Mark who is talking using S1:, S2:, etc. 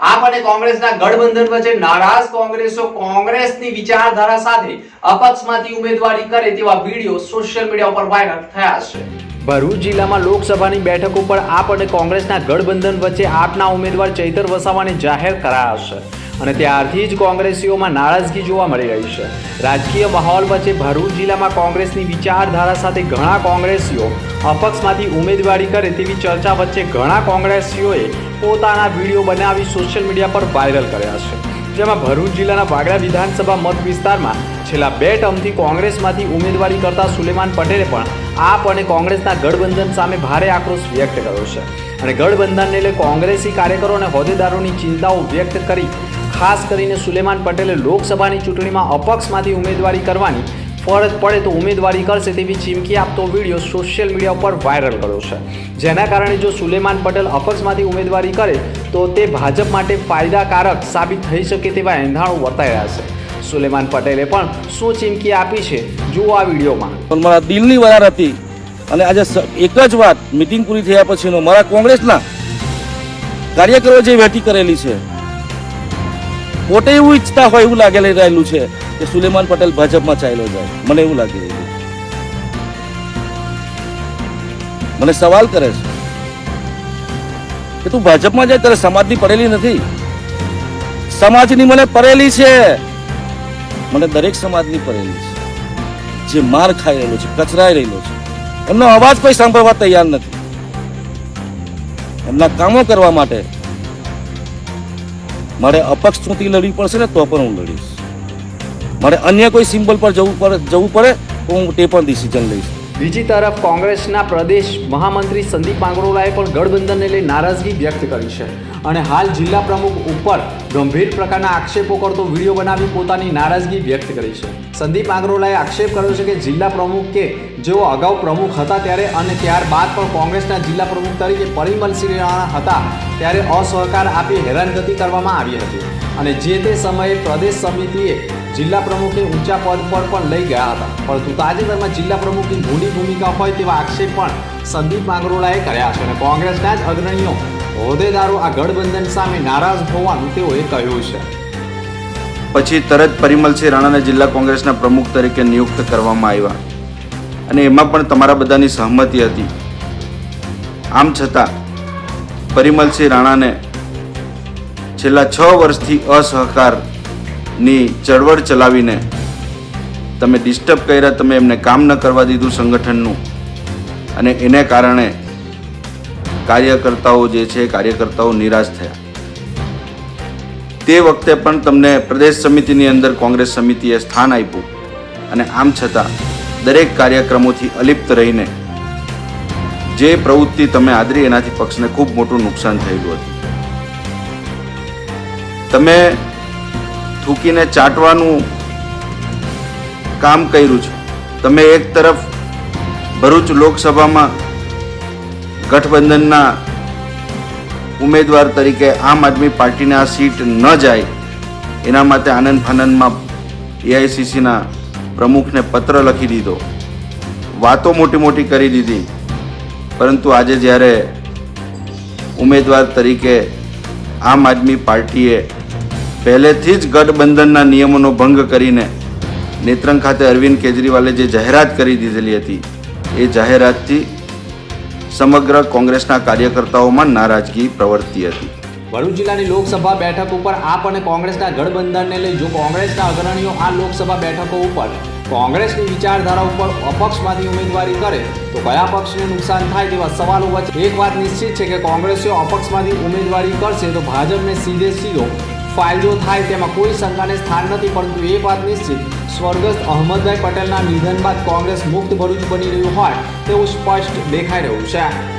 S1: આપ અને કોંગ્રેસના ગઠબંધન વચ્ચે નારાજ કોંગ્રેસો કોંગ્રેસની વિચારધારા સાથે અપક્ષમાંથી ઉમેદવારી કરે તેવા વીડિયો સોશિયલ મીડિયા ઉપર વાયરલ થયા છે. ભરૂચ જિલ્લામાં લોકસભાની બેઠક ઉપર આપ અને કોંગ્રેસના ગઠબંધન વચ્ચે આપના ઉમેદવાર ચૈતર વસાવાને જાહેર કરાયા છે અને ત્યારથી જ કોંગ્રેસીઓમાં નારાજગી જોવા મળી રહી છે. રાજકીય માહોલ વચ્ચે ભરૂચ જિલ્લામાં કોંગ્રેસની વિચારધારા સાથે ઘણા કોંગ્રેસીઓ અપક્ષમાંથી ઉમેદવારી કરે તેવી ચર્ચા વચ્ચે ઘણા કોંગ્રેસીઓએ પોતાના વીડિયો બનાવી સોશિયલ મીડિયા પર વાયરલ કર્યા છે. જેમાં ભરૂચ જિલ્લાના વાગડા વિધાનસભા મત વિસ્તારમાં છેલ્લા બે ટર્મથી કોંગ્રેસમાંથી ઉમેદવારી કરતા સુલેમાન પટેલે પણ આપ અને કોંગ્રેસના ગઠબંધન સામે ભારે આક્રોશ વ્યક્ત કર્યો છે. અને ગઠબંધનને લઈ કોંગ્રેસી કાર્યકરો અને હોદ્દેદારોની ચિંતાઓ વ્યક્ત કરી, ખાસ કરીને સુલેમાન પટેલે લોકસભાની ચૂંટણીમાં અપક્ષમાંથી ઉમેદવારી કરવાની ફરજ પડે તો ઉમેદવારી કરશે તેવી ચીમકી આપતો વીડિયો સોશિયલ મીડિયા ઉપર વાયરલ ગયો છે. જેના કારણે જો સુલેમાન પટેલ અપક્ષમાંથી ઉમેદવારી કરે, તો તે ભાજપ માટે ફાયદાકારક સાબિત થઈ શકે તેવા એંધાણો વર્તાઈ રહ્યા છે. સુલેમાન પટેલે પણ શું ચીમકી આપી છે, જુઓ આ વિડીયોમાં.
S2: મારા દિલની વરાર હતી. અને આજે એક જ વાત, મિટિંગ પૂરી થયા પછીનો, મારા કોંગ્રેસના કાર્યકરો જે વહેતી કરેલી છે, પોતે એવું ઈચ્છતા હોય એવું લાગેલી રહેલું છે. કે સુલેમાન પટેલ ભાજપમાં ચાલ્યો જાય. મને એવું લાગી રહ્યું મને સવાલ કરે છે કે તું ભાજપમાં જાય ત્યારે સમાજની પડેલી નથી? સમાજની મને પડેલી છે. મને દરેક સમાજની પડેલી છે. જે માર ખાઈ રહેલો છે, કચરાઈ રહેલો છે. એમનો અવાજ કોઈ સાંભળવા તૈયાર નથી. એમના કામો કરવા માટે મારે અપક્ષ ચૂંટણી લડવી પડશે ને તો પણ હું લડીશ. મારે અન્ય કોઈ સિમ્બલ પર જવું પડે જવું પડે તો હું તે પણ ડિસિઝન લઈશ.
S1: બીજી તરફ કોંગ્રેસના પ્રદેશ મહામંત્રી સંદીપ માંગરોળાએ પણ ગઠબંધનને લઈ નારાજગી વ્યક્ત કરી છે. અને હાલ જિલ્લા પ્રમુખ ઉપર ગંભીર પ્રકારના આક્ષેપો કરતો વીડિયો બનાવી પોતાની નારાજગી વ્યક્ત કરી છે. સંદીપ આંગરોલાએ આક્ષેપ કર્યો છે કે જિલ્લા પ્રમુખ કે જેઓ અગાઉ પ્રમુખ હતા ત્યારે અને ત્યારબાદ પણ કોંગ્રેસના જિલ્લા પ્રમુખ તરીકે પરિમલસિંહ રાણા હતા ત્યારે અસહકાર આપી હેરાનગતિ કરવામાં આવી હતી. અને જે તે સમયે પ્રદેશ સમિતિએ જિલ્લા પ્રમુખને ઊંચા પદ પર પણ લઈ ગયા હતા. પરંતુ તાજેતરમાં જિલ્લા પ્રમુખની ભૂલી ભૂમિકા હોય તેવા આક્ષેપ પણ સંદીપ માંગરોળાએ કર્યા છે અને કોંગ્રેસના જ અગ્રણીઓ હોદ્દેદારો આ ગઠબંધન સામે નારાજ હોવાનું તેઓએ કહ્યું છે.
S3: પછી તરત પરિમલસિંહ રાણાને જિલ્લા કોંગ્રેસના પ્રમુખ તરીકે નિયુક્ત કરવામાં આવ્યા. અને એમાં પણ તમારા બધાની સહમતિ હતી. આમ છતાં પરિમલસિંહ રાણાને છેલ્લા છ વર્ષથી અસહકારની ચળવળ ચલાવીને તમે ડિસ્ટર્બ કર્યા, તમે એમને કામ ન કરવા દીધું સંગઠનનું. અને એને કારણે કાર્યકર્તાઓ જે છે, કાર્યકર્તાઓ નિરાશ થયા. તે વખતે પણ તમને પ્રદેશ સમિતિની અંદર કોંગ્રેસ સમિતિએ સ્થાન આપ્યું. અને આમ છતાં દરેક કાર્યક્રમોથી અલિપ્ત રહીને જે પ્રવૃત્તિ તમે આદરી એનાથી પક્ષને ખૂબ મોટું નુકસાન થયેલું હતું. તમે થૂકીને ચાટવાનું કામ કર્યું છે. તમે એક તરફ ભરૂચ લોકસભામાં ગઠબંધનના ઉમેદવાર તરીકે આમ આદમી પાર્ટીને આ સીટ ન જાય, એના માટે આનંદ ફાનંદમાં એઆઈસીસીના પ્રમુખને પત્ર લખી દીધો. વાતો મોટી મોટી કરી દીધી, પરંતુ આજે જ્યારે ઉમેદવાર તરીકે આમ આદમી પાર્ટીએ પહેલેથી જ ગઠબંધનના નિયમોનો ભંગ કરીને નેત્રંગ ખાતે અરવિંદ કેજરીવાલે જે જાહેરાત કરી દીધેલી હતી, એ જાહેરાતથી સમગ્ર કોંગ્રેસના કાર્યકર્તાઓમાં નારાજગી પ્રવર્તી હતી.
S1: ભરૂચ જિલ્લાની લોકસભા બેઠક ઉપર આપ અને કોંગ્રેસના ગઠબંધનને લઈ જો કોંગ્રેસના અગ્રણીઓ આ લોકસભા બેઠકો ઉપર કોંગ્રેસની વિચારધારા ઉપર અપક્ષમાંથી ઉમેદવારી કરે, તો કયા પક્ષને નુકસાન થાય તેવા સવાલો વચ્ચે એક વાત નિશ્ચિત છે કે કોંગ્રેસીઓ અપક્ષમાંથી ઉમેદવારી કરશે તો ભાજપને સીધે સીધો ફાયદો થાય તેમાં કોઈ શંકાને સ્થાન નથી, પરંતુ એ વાત નિશ્ચિત. સ્વર્ગસ્થ અહમદભાઈ પટેલના નિધન બાદ કોંગ્રેસ મુક્ત ભરૂચ બની રહ્યું હોય તેવું સ્પષ્ટ દેખાઈ રહ્યું છે.